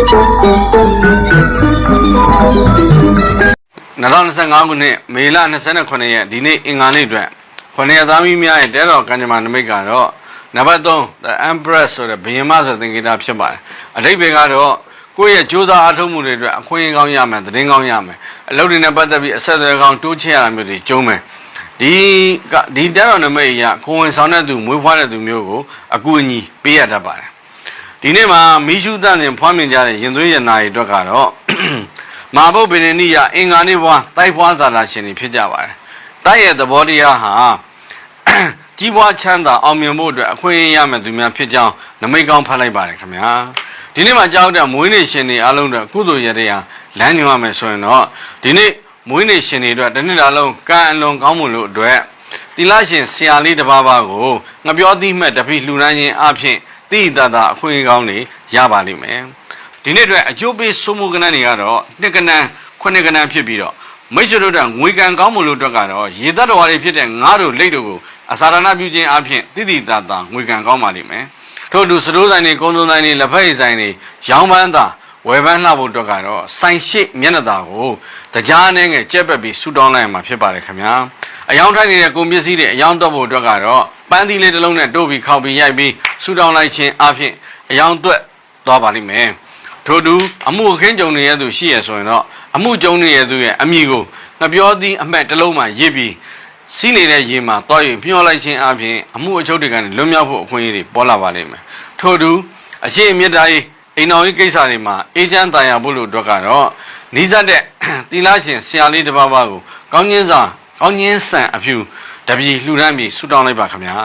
2025ခုနှစ်မေလ29ရက်ဒီနေ့အင်္ဂါနေ့အတွက်ခொနရသားမီးများရဲ့တဲတော်ကံကြမ္မာနမိတ်ကတော့နံပါတ်3 The Empress ဆိုတဲ့ဘုရင်မဆိုတဲ့သင်္ကေတဖြစ်ပါတယ်အတိတ်ဘယ်ကတော့ကိုယ့်ရဲ့ကြိုးစားအားထုတ်မှုတွေအတွက်အခွင့်အရေးကောင်းရမယ်သတင်းကောင်းရမယ်အလုပ်တွေနဲ့ပတ်သက်ပြီးအဆက်အသွယ်ကောင်းတိုးချဲ့ရတာမျိုးတွေကျုံးမယ်ဒီကဒီတဲတော်နမိတ်အရကိုယ်ဝင်ဆောင်တဲ့သူမွေးဖွားတဲ့သူမျိုးကိုအကူအညီပေးရတတ်ပါတယ် ဒီနေ့မှာမိရှုတန်ရင်ဖွားမြင်ကြတဲ့ရင်သွေးရနာရီအတွက်ကတော့မာဘုတ်ဗေဒနိယအင်္ဂါနေ့ဘွားတိုက်ဖွားဇာတာရှင်တွေဖြစ်ကြပါတယ်။တိုက်ရဲ့သဘောတရားဟာကြီးပွားချမ်းသာအောင်မြင်ဖို့အတွက်အခွင့်အရေးရမယ်သူများဖြစ်ကြောင်းနမိတ်ကောင်းဖတ်လိုက်ပါတယ်ခင်ဗျာ။ဒီနေ့မှာကြောက်တဲ့မွေးနေ့ရှင်တွေအားလုံးအတွက်ကုသိုလ်ရတရားလမ်းညွှန်ရမယ်ဆိုရင်တော့ဒီနေ့မွေးနေ့ရှင်တွေအတွက်တစ်နှစ်တာလုံးကံအလွန်ကောင်းမှုလို့အတွက်တိလရှင်ဆရာလေးတစ်ပါးပါးကိုငပြောသီးမှတ်တပိလှူဒန်းခြင်းအပြ င်တိတတအခွင့်အရေးကောင်းတွေရပါလိမ့်မယ်ဒီနေ့အတွက်အကျိုးပေးစိုးမှုကဏ္ဍတွေကတော့နှစ်ကဏ္ဍခုနှစ်ကဏ္ဍဖြစ်ပြီးတော့မိတ်ဆွေတို့ကငွေကံကောင်းမှုလို့အတွက်ကတော့ရေတ္တဝါတွေဖြစ်တဲ့ငါးတို့လိတ်တို့ကိုအစာရဏပြုခြင်းအပြင်တိတိတတငွေကံကောင်းပါလိမ့်မယ်ထို့တူစတိုးဆိုင်တွေကုန်းစုံဆိုင်တွေလက်ဖက်ရည်ဆိုင်တွေရောင်းပန်းသာဝယ်ပန်းလှဖို့အတွက်ကတော့ဆိုင်ရှိမျက်နှာသာကိုတရားနဲ့ငယ်ကြက်ပက်ပြီးဆူတောင်းလိုက်ရမှာဖြစ်ပါတယ်ခင်ဗျာ အယောင်ထိုက်နေတဲ့ကုန်ပစ္စည်းတွေအယောင်တော့ဖို့အတွက်ကတော့ပန်းသီးလေးတစ်လုံးနဲ့တို့ပြီးခောက်ပြီးရိုက်ပြီးဆူတောင်းလိုက်ခြင်းအပြင်အယောင်တွက်သွားပါလိမ့်မယ်ထို့တူအမှုအခင်းကြုံနေရသူရှိရဆိုရင်တော့အမှုကြုံနေရသူရဲ့အမိကိုငပြောသီးအမှတ်တစ်လုံးမှရစ်ပြီးစီးနေတဲ့ရေမှာတွားရင်မျောလိုက်ခြင်းအပြင်အမှုအချုပ်တွေကနေလွတ်မြောက်ဖို့အခွင့်အရေးတွေပေါ်လာပါလိမ့်မယ်ထို့တူအရှိအမြတ်တာရေးအိမ်တော်ကြီးကိစ္စတွေမှာအေဂျင့်တာယာဖို့လို့အတွက်ကတော့နီးစပ်တဲ့သီလရှင်ဆရာလေးတစ်ပါးပါးကိုကောင်းကျင်းစွာ ကောင်းကျင်းဆန်အဖြူတပြီလှူဒန်းပြီးဆူတောင်းလိုက်ပါခင်ဗျာ